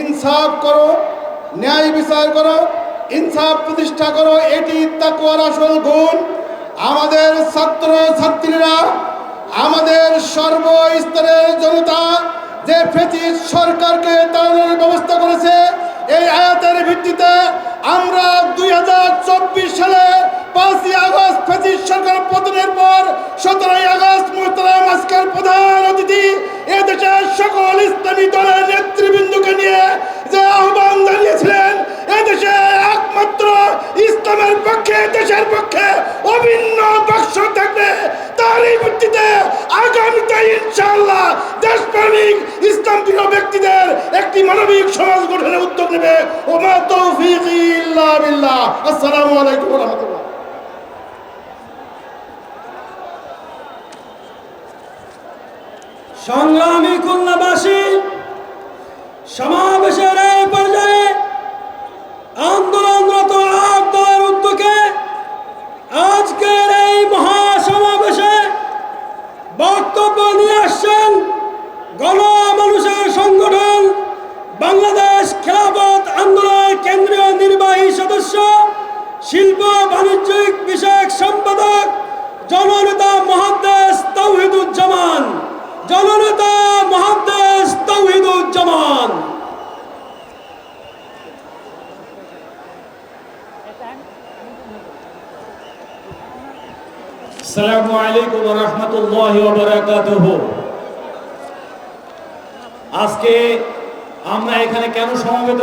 ইনসাফ করো, ন্যায় বিচার করো, ইনসাফ প্রতিষ্ঠা করো, এটি তাকুয়ার আসল গুণ। আমাদের ছাত্র ছাত্রীরা, আমাদের সর্বস্তরের জনতা যে ফেসিস সরকারকে তাড়ানোর ব্যবস্থা করেছে, এই আয়াতের ভিত্তিতে আমরা দুই হাজার চব্বিশ সালে পাঁচই আগস্ট ফেসিস সরকার পতনের পর সতেরোই আগস্ট আজকের প্রধান অতিথি এদেশের সকল ইসলামী দলের নেতৃবৃন্দকে একমাত্র ইসলামের পক্ষে, দেশের পক্ষে অভিন্ন পক্ষ থাকবে। তারই ভিত্তিতে আগামীতে ইনশাআল্লাহ দেশপ্রেমিক ইসলাম প্রিয় ব্যক্তিদের একটি মানবিক সমাজ গঠনের উদ্যোগ নেবে। ওমা তৌফিক ইল্লা আলাইকুম রাহমাতুল্লাহ। সংগ্রামী খুলনাবাসী সমাবেশের আজকের এই মহাসমাবেশে বক্তব্য নিয়ে আসছেন গণ মানুষের সংগঠন বাংলাদেশ খেলাফত আন্দোলনের কেন্দ্রীয় নির্বাহী সদস্য, শিল্প বাণিজ্যিক বিষয়ক সম্পাদক জননেতা মহাদ্দেশ তৌহিদুজ্জামান। জননেতা মহাদ্দেশ তৌহিদুজ্জামান। আসসালামু আলাইকুম ওয়া রাহমাতুল্লাহি ওয়া বারাকাতুহু। আজকে আমরা এখানে কেন সমবেত